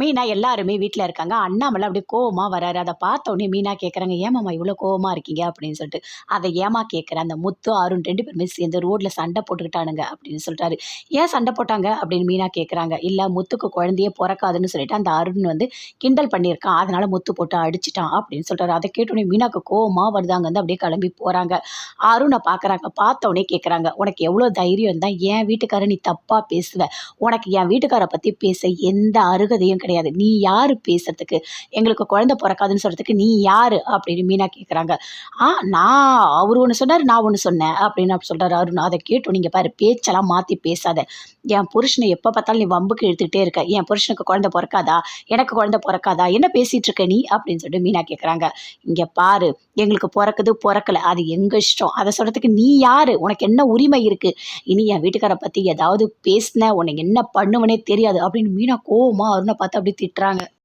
மீனா எல்லாருமே வீட்டில் இருக்காங்க. அண்ணாமலை அப்படியே கோவமாக வராரு. அதை பார்த்தோன்னே மீனா கேட்குறாங்க ஏமாம்மா இவ்வளோ கோவமாக இருக்கீங்க? அப்படின்னு சொல்லிட்டு. அதை ஏமா கேட்குறேன் அந்த முத்து அருண் ரெண்டு பேருமே சேர்ந்து ரோட்டில் சண்டை போட்டுக்கிட்டானுங்க அப்படின்னு சொல்லிட்டாரு ஏன் சண்டை போட்டாங்க? அப்படின்னு மீனா கேட்குறாங்க இல்லை முத்துக்கு குழந்தையே பிறக்காதுன்னு சொல்லிட்டு அந்த அருண் வந்து கிண்டல் பண்ணியிருக்கான். அதனால முத்து போட்டு அடிச்சிட்டான். அப்படின்னு சொல்கிறாரு அதை கேட்டோடனே மீனாக்கு கோவமாக வருதாங்க வந்து அப்படியே கிளம்பி போகிறாங்க அருணை பார்க்குறாங்க பார்த்தோன்னே கேட்குறாங்க உனக்கு எவ்வளோ தைரியம் இருந்தால் என் வீட்டுக்காரர் நீ தப்பாக பேசுவ. உனக்கு என் வீட்டுக்காரை பற்றி பேச எந்த அருகதையும் கிடையாது. கிடையாது. நீ யார் பேசுறதுக்கு? எங்களுக்கு குழந்தை பிறக்காதுன்னு சொல்கிறதுக்கு நீ யார்? அப்படின்னு மீனா கேட்குறாங்க ஆ நான் அவர் ஒன்று சொன்னார் நான் ஒன்று சொன்னேன் அப்படின்னு அப்படி சொல்கிறாரு அருண். அதை கேட்டோம் நீங்கள் பாரு பேச்செல்லாம் மாற்றி பேசாத. என் புருஷனை எப்போ பார்த்தாலும் நீ வம்புக்கு எடுத்துக்கிட்டே இருக்க. என் புருஷனுக்கு குழந்தை பிறக்காதா? எனக்கு குழந்தை பிறக்காதா? என்ன பேசிகிட்டு இருக்க நீ? அப்படின்னு சொல்லிட்டு மீனா கேட்குறாங்க இங்கே பாரு எங்களுக்கு பிறக்குது பிறக்கல. அது எங்கள் இஷ்டம்? அதை சொல்கிறதுக்கு நீ யார்? உனக்கு என்ன உரிமை இருக்குது இனி என் வீட்டுக்காரை பற்றி ஏதாவது பேசின உனக்கு என்ன பண்ணுவனே தெரியாது அப்படின்னு மீனா கோவமா அருணை பார்த்து அப்படி திட்டுறாங்க.